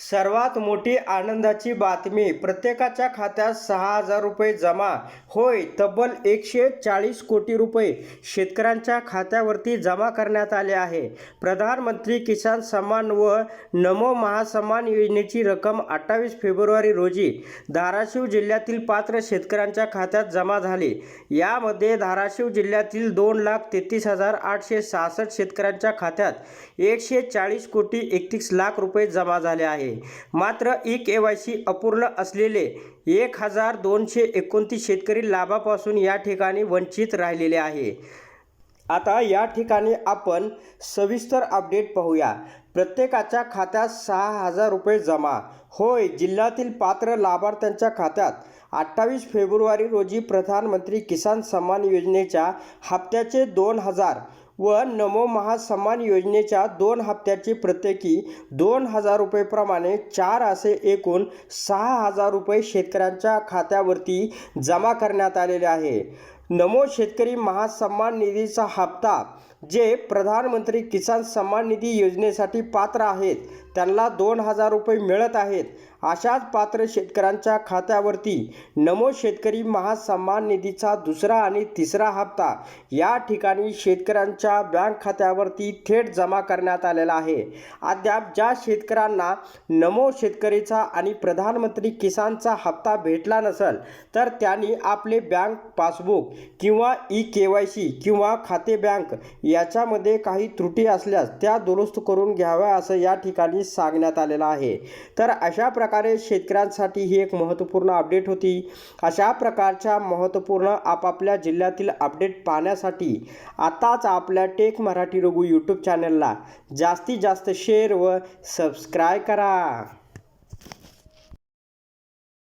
सर्वात मोठी आनंदाची बातमी प्रत्येकाच्या खात्यात सहा हजार रुपये जमा. होय तब्बल एकशे चाळीस कोटी रुपये शेतकऱ्यांच्या खात्यावरती जमा करण्यात आले आहे. प्रधानमंत्री किसान सन्मान व नमो महासन्मान योजनेची रक्कम अठ्ठावीस फेब्रुवारी रोजी धाराशिव जिल्ह्यातील पात्र शेतकऱ्यांच्या खात्यात जमा झाली. यामध्ये धाराशिव जिल्ह्यातील दोन लाख तेहतीस हजार आठशे सहासष्ट शेतकऱ्यांच्या खात्यात एकशे चाळीस कोटी एकतीस लाख रुपये जमा झाले आहे. मात्र ई के वाय सी अपूर्ण असलेले एक हजार दोनशे एकोणतीस शेतकरी लाभापासून या ठिकाणी वंचित राहिलेले आहे. आता या ठिकाणी आपण सविस्तर अपडेट पाहूया. प्रत्येकाच्या खात्यात सहा हजार रुपये जमा. होय जिल्ह्यातील पात्र लाभार्थ्यांच्या खात्यात अठ्ठावीस फेब्रुवारी रोजी प्रधानमंत्री किसान सन्मान योजनेच्या हप्त्याचे दोन हजार व नमो महासन्मान योजनेच्या दोन हप्त्याचे प्रत्येकी दोन हजार रुपयेप्रमाणे चार असे एकूण सहा हजार रुपये शेतकऱ्यांच्या खात्यावरती जमा करण्यात आलेले आहे. नमो शेतकरी महासन्मान निधीचा हप्ता जे प्रधानमंत्री किसान सन्मान निधी योजनेसाठी पात्र आहेत त्यांना दोन हजार रुपये मिळत आहेत. अशाच पात्र शेतकऱ्यांच्या खात्यावरती नमो शेतकरी महासन्मान निधीचा दुसरा आणि तिसरा हप्ता या ठिकाणी शेतकऱ्यांच्या बँक खात्यावरती थेट जमा करण्यात आलेला आहे. अद्याप ज्या शेतकऱ्यांना नमो शेतकरीचा आणि प्रधानमंत्री किसानचा हप्ता भेटला नसेल तर त्यांनी आपले बँक पासबुक किंवा ई के वाय सी किंवा खाते बँक याच्यामध्ये काही त्रुटी असल्यास त्या दुरुस्त करून घ्याव्या असं या ठिकाणी सांगण्यात आलेलं आहे. तर अशा प्रकारे शेतकऱ्यांसाठी ही एक महत्त्वपूर्ण अपडेट होती. अशा प्रकारच्या महत्त्वपूर्ण आपापल्या जिल्ह्यातील अपडेट पाहण्यासाठी आताच आपल्या टेक मराठी रघु यूट्यूब चॅनलला जास्तीत जास्त शेअर व सबस्क्राईब करा.